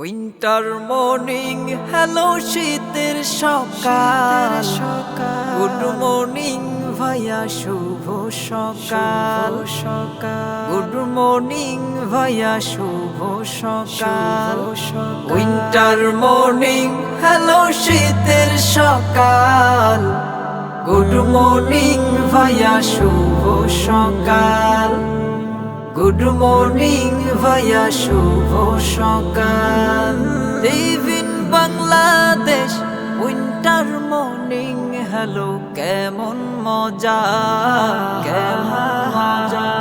Winter morning hello শীতের সকাল। সকাল। গুড মর্নিং ভাইয়া শুভ সকাল। সকাল। গুড মর্নিং ভাইয়া শুভ সকাল। উইন্টার মর্নিং হ্যালো শীতের সকাল। গুড মর্নিং ভাইয়া শুভ সকাল। গুড মর্নিং ভাইয়া শুভ সকাল। Live Bangladesh winter morning hello কেমন মজা? কেমন মজা?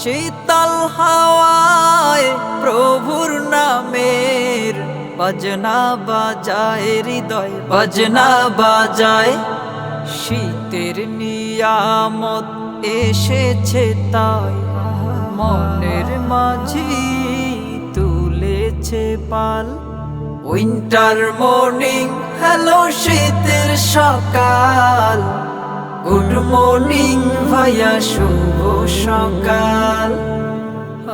শীতল হাওয়ায় প্রভুর নামের বাজনা বাজায়, হৃদয় বাজনা বাজায়। শীতের নিয়ামত এসেছে তাই, মনের মাঝি। তুলেছে পাল। উইন্টার মর্নিং হ্যালো শীতের সকাল। গুড মর্নিং ভাইয়া শুভ সকাল।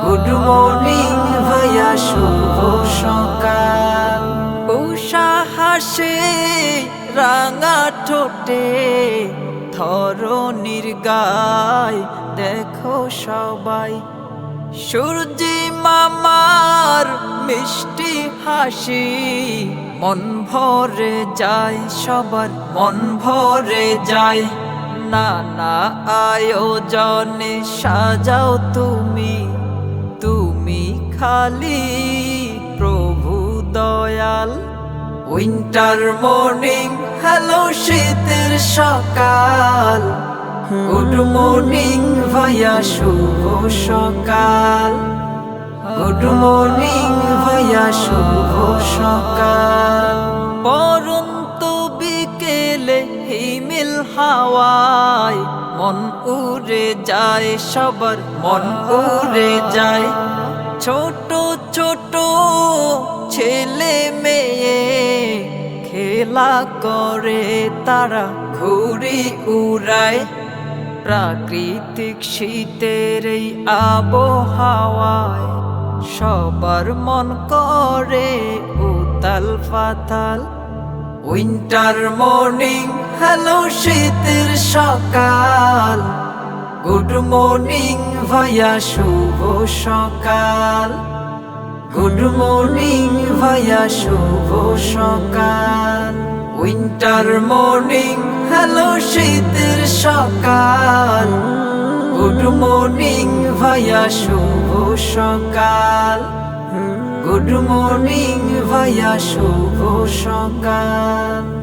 গুড মর্নিং ভাইয়া শুভ সকাল। উষা হাসে রাঙা ঠোঁটে ধরনির গায় দেখো সবাই। সূর্যি মামার মিষ্টি হাসি মন ভরে যায় সবার, মন ভরে যায় নানা আয়োজনে সাজাও তুমি তুমি খালি প্রভু দয়াল। উইন্টার মর্নিং, হ্যালো শীতের সকাল। গুড মর্নিং ভাইয়া, শুভ সকাল। গুড মর্নিং ভাইয়া, শুভ সকাল। পরন্ত বিকেলে হিমিল হাওয়ায় মন উড়ে যায় সবার, মন উড়ে যায়। ছোট ছোট ছেলে মেয়ে খেলা করে তারা ঘুরি উড়ায়। প্রাকৃতিক শীতের এই আবহাওয়ায় সবার মন করে উতাল পাতাল উইন্টার মর্নিং, হ্যালো শীতের সকাল। গুড মর্নিং ভাইয়া, শুভ সকাল। গুড মর্নিং ভাইয়া, শুভ সকাল। উইন্টার মর্নিং, হ্যালো শীতের সকাল। গুড মর্নিং ভাইয়া শুভ সকাল। গুড মর্নিং ভাইয়া শুভ সকাল।